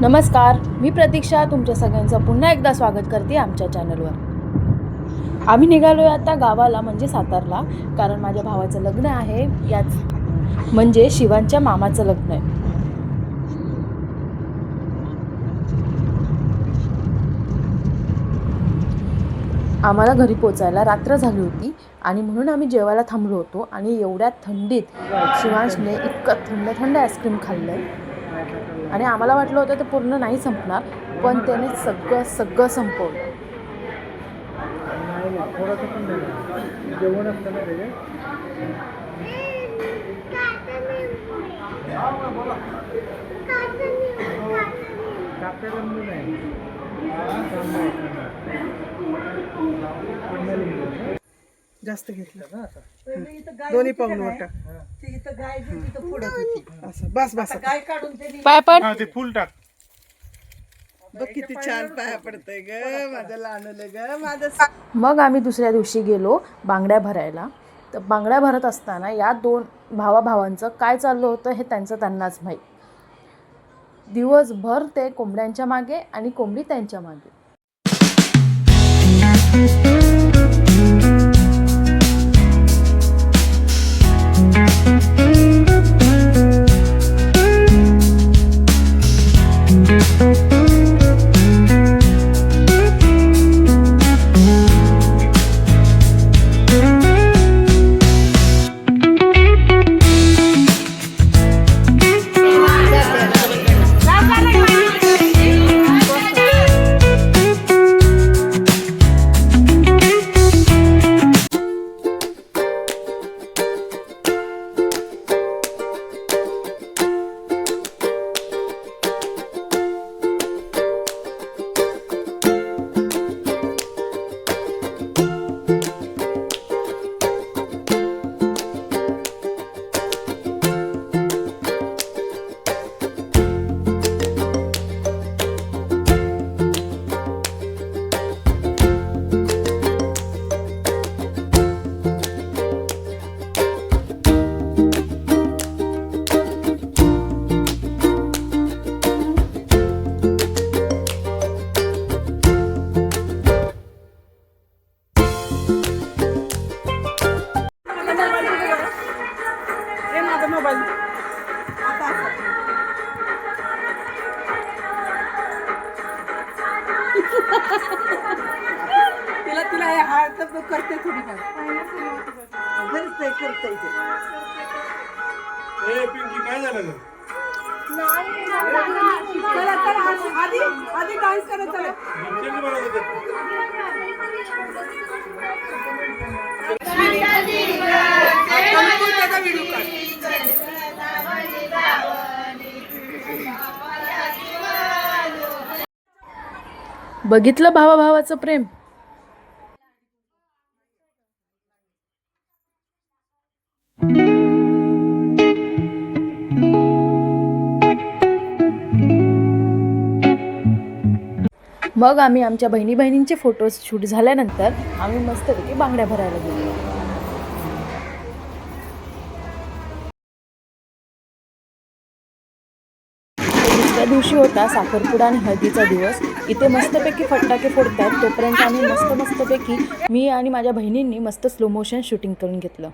नमस्कार मी प्रतीक्षा तुमच्या सगळ्यांचं पुन्हा एकदा स्वागत करते आमच्या चॅनलवर. आम्ही निघालो आहे आता गावाला म्हणजे सातारला कारण माझ्या भावाचं लग्न आहे याच म्हणजे शिवांच्या मामाचं लग्न आहे. आम्हाला घरी पोचायला रात्र झाली होती आणि म्हणून आम्ही जेवायला थांबलो होतो आणि एवढ्या थंडीत शिवांशने इतकं थंड थंड आईस्क्रीम खाल्लं आहे आणि आम्हाला वाटलं होतं ते पूर्ण नाही संपणार पण त्याने सगळं सगळं संपवलं. नाही. जास्त घेतलं असं. दोन्ही पाऊल वाटा हा. असं बस बस आता. पाय पण हा ते फुल टाक बघ किती छान पाया पडतंय ग माझं लहानलं ग माझं सा- मग आम्ही दुसऱ्या दिवशी गेलो बांगड्या भरायला तर बांगड्या भरत असताना या दोन भावाभावांचं काय चाललं होतं हे त्यांचं त्यांनाच माहीत दिवसभर ते कोंबड्यांच्या मागे आणि कोंबडी त्यांच्या मागे तिला हार तर करते थोडी फार करते करते ए पिंकी काय झालं ग? चला चला आधी- आधी आधी डान्स करा चला पिक्चर बनवत होते. आता मग तू त्याचा व्हिडिओ काढ बघितलं भावाभावाचं प्रेम मग आम्ही आमच्या बहिणी बहिणींचे फोटोज शूट झाल्यानंतर आम्ही मस्तपैकी बांगड्या भरायला गेलो. दुसऱ्या दिवशी होता साखरपुडा आणि हळदीचा दिवस. इथे मस्तपैकी फटाके फोडतात तोपर्यंत आम्ही मस्त मस्तपैकी मी आणि माझ्या बहिणींनी मस्त स्लो मोशन शूटिंग करून घेतलं.